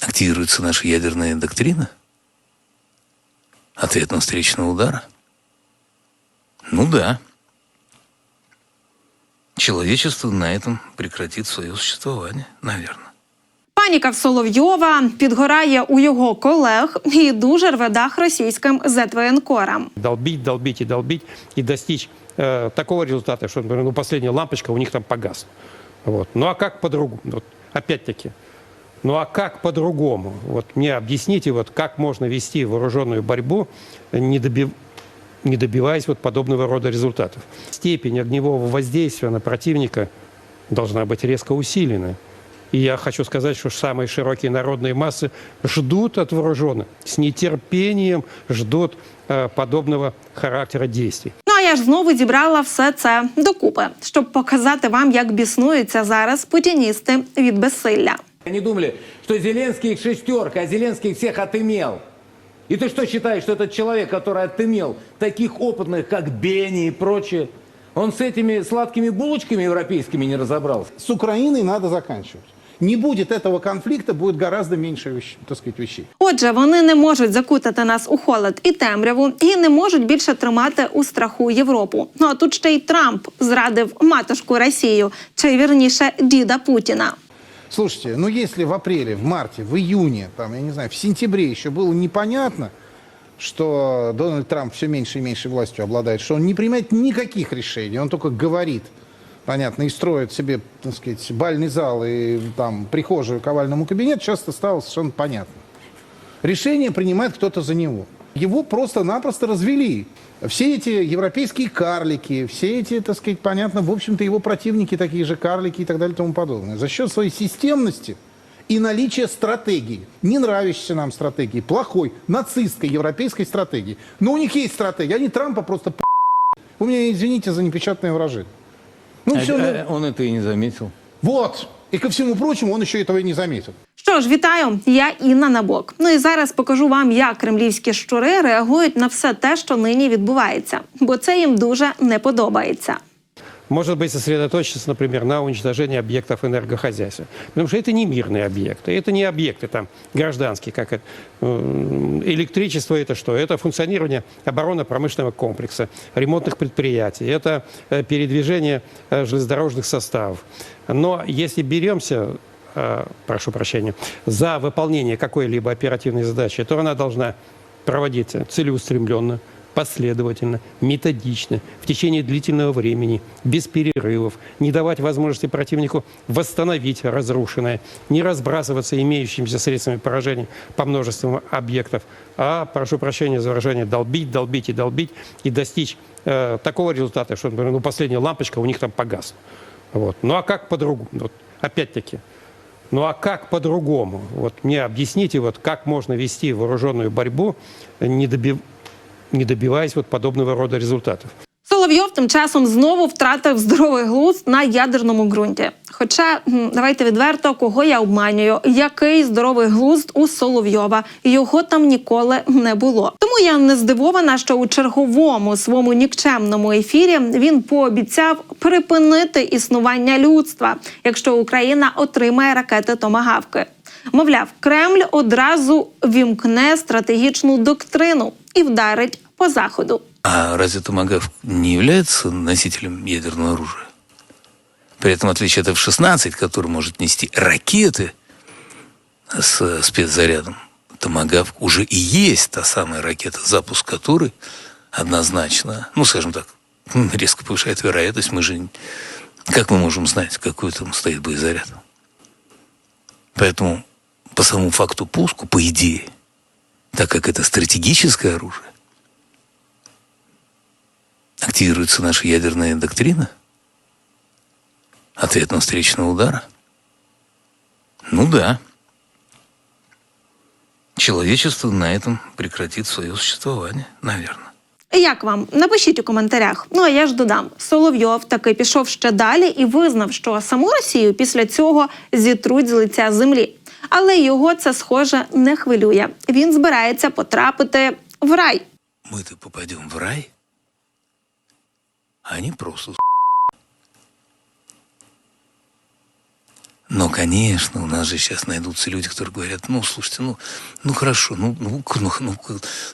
активируется наша ядерная доктрина? Ответного встречного удара? Ну да. Человечество на этом прекратит свое существование, наверное. Паніка в Соловйова підгорає у його колег і дуже рве дах російським зетвоєнкорам. долбить, долбить и долбить и достичь э, такого результата, что, например, ну, последняя лампочка у них там погас. Вот. Ну а как по-другому? Вот, опять-таки, ну а как по-другому? Вот мне объясните, вот как можно вести вооруженную борьбу, не, добив- не добиваясь вот подобного рода результатов. Степень огневого воздействия на противника должна быть резко усилена. И я хочу сказать, что самые широкие народные массы ждут от вооруженных, с нетерпением ждут э, подобного характера действий. Ну а я ж знову зібрала все це докупи, щоб показати вам, як біснуються зараз путіністи від безсилля. Они думали, что Зеленский их шестерка, а Зеленский их всех отымел. И ты что считаешь, что этот человек, который отымел таких опытных, как Бенни и прочее, он с этими сладкими булочками европейскими не разобрался? С Украиной надо заканчивать. Не будет этого конфликта, будет гораздо меньше вещ- так сказать, вещей. Отже, вони не можуть закутати нас у холод і темряву, і не можуть більше тримати у страху Європу. Ну а тут ще й Трамп зрадив матушку Росію, чи вірніше діда Путіна. Слушайте, ну если в апреле, в марте, в июне, там, я не знаю, в сентябре еще было непонятно, что Дональд Трамп все меньше и меньше властью обладает, что он не принимает никаких решений, он только говорит, понятно, и строит себе, так сказать, бальный зал и там прихожую к овальному кабинету, сейчас это стало совершенно понятно. Решение принимает кто-то за него. Его просто-напросто развели. Все эти европейские карлики, все эти, так сказать, понятно, в общем-то, его противники такие же карлики и так далее и тому подобное. За счет своей системности и наличия стратегии, не нравящейся нам стратегии, плохой, нацистской европейской стратегии. Но у них есть стратегия, они Трампа просто. Вы меня извините за непечатное выражение. Ну, А- всё, ну, а он это и не заметил. вот. И ко всему прочему, он еще этого и не заметил. Що ж, вітаю! Я Інна Набок. Ну і зараз покажу вам, як кремлівські щури реагують на все те, що нині відбувається, бо це їм дуже не подобається. Может быть, сосредоточиться, например, на уничтожении объектов энергохозяйства. Потому что это не мирные объекты, это не объекты там гражданские, как это, м, электричество это что? Это функционирование оборонно-промышленного комплекса, ремонтных предприятий, это э, передвижение э, железнодорожных составов. Но если беремся э, прошу прощения, за выполнение какой-либо оперативной задачи, то она должна проводиться целеустремленно, последовательно, методично, в течение длительного времени, без перерывов, не давать возможности противнику восстановить разрушенное, не разбрасываться имеющимися средствами поражения по множеству объектов, а, прошу прощения за выражение, долбить, долбить и долбить и достичь э, такого результата, что, например, ну, последняя лампочка у них там погасла. Вот. Ну а как по-другому? Вот, опять-таки, ну а как по-другому? Вот мне объясните, вот как можно вести вооруженную борьбу, не, добив- не добиваясь вот подобного рода результатов? Соловйов тим часом знову втратив здоровий глузд на ядерному ґрунті. Хоча давайте відверто, кого я обманюю, який здоровий глузд у Соловйова його там ніколи не було. Тому я не здивована, що у черговому своєму нікчемному ефірі він пообіцяв припинити існування людства, якщо Україна отримає ракети Томагавки. Мовляв, Кремль одразу вімкне стратегічну доктрину і вдарить по заходу. А разве Томагавк не является носителем ядерного оружия? При этом, отличие от F-16, который может нести ракеты с э, спецзарядом, Томагавк уже и есть та самая ракета, запуск которой однозначно, ну, скажем так, резко повышает вероятность. Мы же... Как мы можем знать, какой там стоит боезаряд? Поэтому по самому факту пуску, по идее, так как это стратегическое оружие, активируется наша ядерная доктрина? Ответного встречного удара? Ну да. Человечество на этом прекратит свое существование, наверное. Як вам? Напишіть у коментарях. Ну а я ж додам: Соловйов таки пішов ще далі і визнав, що саму Росію після цього зітруть з лиця землі. Але його це схоже не хвилює. Він збирається потрапити в рай. Мы-то попадем в рай, они просто с***. Но, конечно, у нас же сейчас найдутся люди, которые говорят, ну, слушайте, ну, ну хорошо, ну, ну, ну, ну,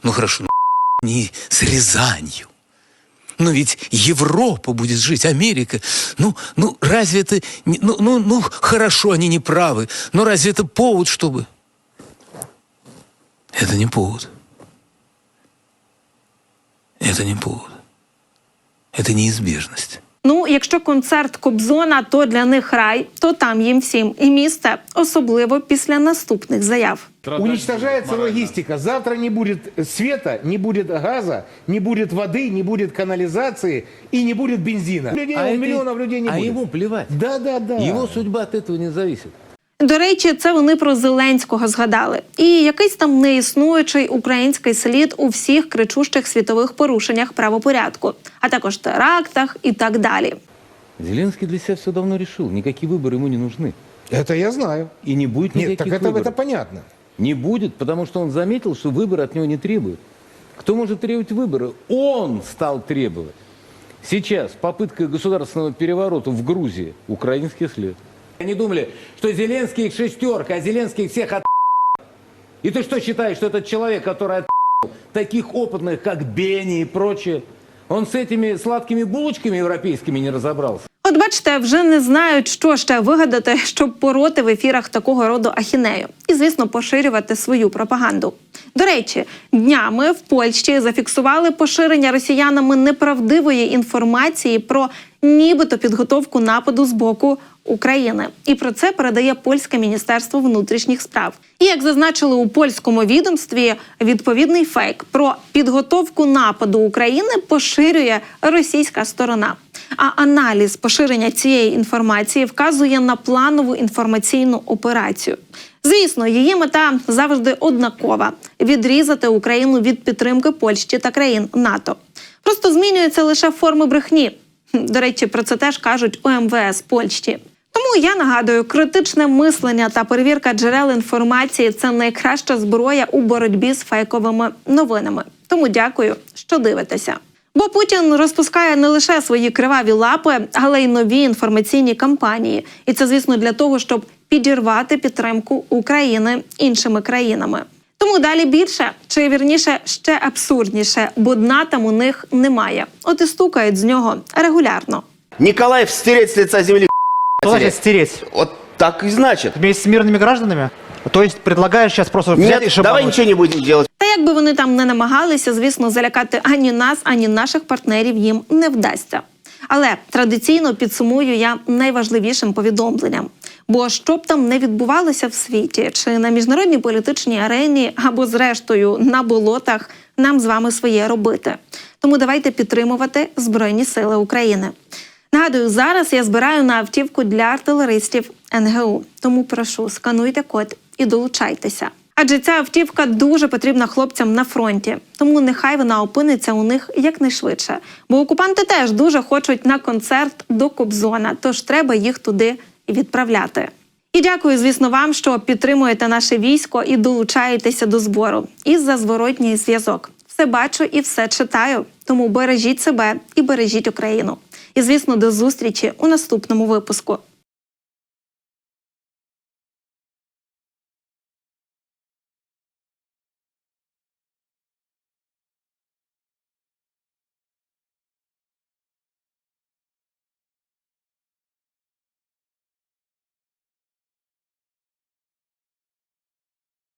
ну хорошо, ну, не с Рязанью. Но ведь Европа будет жить, Америка. Ну, ну разве это... не- ну, ну, ну, хорошо, они не правы. Но разве это повод, чтобы... Это не повод. Это не повод. Это неизбежность. Ну, якщо концерт Кобзона, то для них рай, то там їм всім і місце, особливо після наступних заяв. Уничтожается логистика. Завтра не будет света, не будет газа, не будет воды, не будет канализации и не будет бензина. Людей, А это- миллионов людей не а будет. ему плевать. Да, да, да. Его судьба от этого не зависит. До речі, це вони про Зеленського згадали. І якийсь там неіснуючий український слід у всіх кричущих світових порушеннях правопорядку, а також терактах і так далі. Зеленский для себя все давно решил. Никакие выборы ему не нужны. Это я знаю. И не будет Нет, никаких так это, выборов. это понятно. Не будет, потому что он заметил, что выборы от него не требуют. Кто может требовать выборы? Он стал требовать. Сейчас попытка государственного переворота в Грузии. Украинский след. Они думали, что Зеленский их шестерка, а Зеленский всех от... И ты что считаешь, что этот человек, который от... таких опытных, как Бенни и прочее, он с этими сладкими булочками европейскими не разобрался? От бачите, вже не знають, що ще вигадати, щоб пороти в ефірах такого роду ахінею, і звісно, поширювати свою пропаганду. До речі, днями в Польщі зафіксували поширення росіянами неправдивої інформації про нібито підготовку нападу з боку України. І про це передає польське міністерство внутрішніх справ. І як зазначили у польському відомстві, відповідний фейк про підготовку нападу України поширює російська сторона. А аналіз поширення цієї інформації вказує на планову інформаційну операцію. Звісно, її мета завжди однакова відрізати Україну від підтримки Польщі та країн НАТО. Просто змінюються лише форми брехні. До речі, про це теж кажуть у МВС Польщі. Тому я нагадую, критичне мислення та перевірка джерел інформації це найкраща зброя у боротьбі з фейковими новинами. Тому дякую, що дивитеся. Бо Путін розпускає не лише свої криваві лапи, але й нові інформаційні кампанії. І це, звісно, для того, щоб підірвати підтримку України іншими країнами. Тому далі більше, чи вірніше ще абсурдніше, бо дна там у них немає. От і стукають з нього регулярно. Николаев стереть с лица земли. Что значит стереть? Вот так и значит. Вместе с мирными гражданами? То есть предлагаешь сейчас просто взять и Нет, шибануть? давай ничего не будем делать. Та як би вони там не намагалися, звісно, залякати ані нас, ані наших партнерів їм не вдасться. Але традиційно підсумую я найважливішим повідомленням. Бо що б там не відбувалося в світі, чи на міжнародній політичній арені, або зрештою на болотах, нам з вами своє робити. Тому давайте підтримувати Збройні Сили України. Нагадую, зараз я збираю на автівку для артилеристів НГУ. Тому прошу, скануйте код і долучайтеся. Адже ця автівка дуже потрібна хлопцям на фронті, тому нехай вона опиниться у них якнайшвидше. Бо окупанти теж дуже хочуть на концерт до Кобзона, тож треба їх туди відправляти. І дякую, звісно, вам, що підтримуєте наше військо і долучаєтеся до збору. І за зворотній зв'язок. Все бачу і все читаю. Тому бережіть себе і бережіть Україну. І звісно, до зустрічі у наступному випуску.